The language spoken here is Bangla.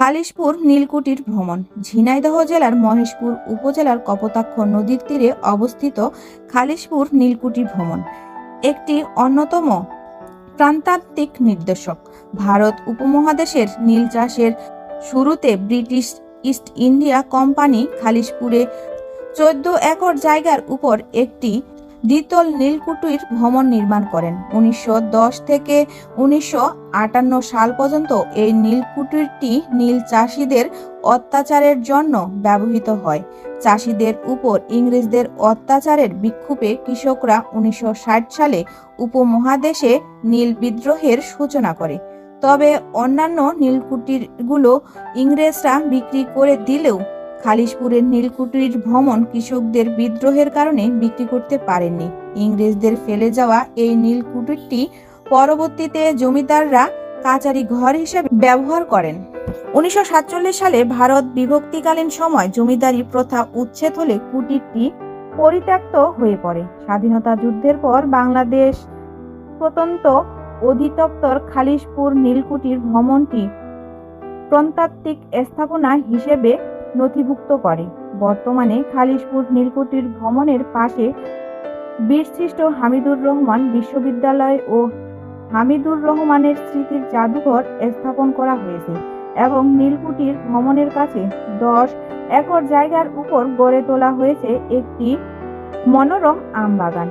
খালিশপুর নীলকুঠির ভ্রমণ। ঝিনাইদহ জেলার মহেশপুর উপজেলার কপোতাক্ষ নদীর তীরে অবস্থিত খালিশপুর নীলকুঠি ভ্রমণ। একটি অন্যতম প্রান্তাত্ত্বিক নির্দেশক। ভারত উপমহাদেশের নীল চাষের শুরুতে ব্রিটিশ ইস্ট ইন্ডিয়া কোম্পানি খালিশপুরে চোদ্দ একর জায়গার উপর একটি দ্বিতল নীলকুঠির ভ্রমণ নির্মাণ করেন। উনিশশো দশ থেকে উনিশশো আটান্ন সাল পর্যন্ত এই নীলকুঠিরটি নীল চাষিদের অত্যাচারের জন্য ব্যবহৃত হয়। চাষিদের উপর ইংরেজদের অত্যাচারের বিক্ষোভে কৃষকরা উনিশশো ষাট সালে উপমহাদেশে নীল বিদ্রোহের সূচনা করে। তবে অন্যান্য নীলকুঠিরগুলো ইংরেজরা বিক্রি করে দিলেও খালিশপুরের নীলকুঠির ভ্রমণ কৃষকদের বিদ্রোহের কারণে বিক্রি করতে পারেননি। ইংরেজদের ফেলে যাওয়া এই নীলকুটিরটি পরবর্তীতে জমিদাররা কাচারি ঘর হিসেবে ব্যবহার করেন। উনিশশো সাতচল্লিশ সালে ভারত বিভক্তিকালীন সময় জমিদারি প্রথা উচ্ছেদ হলে কুটিরটি পরিত্যক্ত হয়ে পড়ে। স্বাধীনতা যুদ্ধের পর বাংলাদেশ প্রত্যন্ত অধিদপ্তর খালিশপুর নীলকুটির ভ্রমণটি প্রত্নতাত্ত্বিক স্থাপনা হিসেবে নথিভুক্ত করে। বর্তমানে খালিশপুর নীলকুঠির ভ্রমণের পাশে বীরশ্রেষ্ঠ হামিদুর রহমান বিশ্ববিদ্যালয় ও হামিদুর রহমানের স্মৃতির জাদুঘর স্থাপন করা হয়েছে এবং নীলকুঠির ভ্রমণের কাছে দশ একর জায়গার উপর গড়ে তোলা হয়েছে একটি মনোরম আম বাগান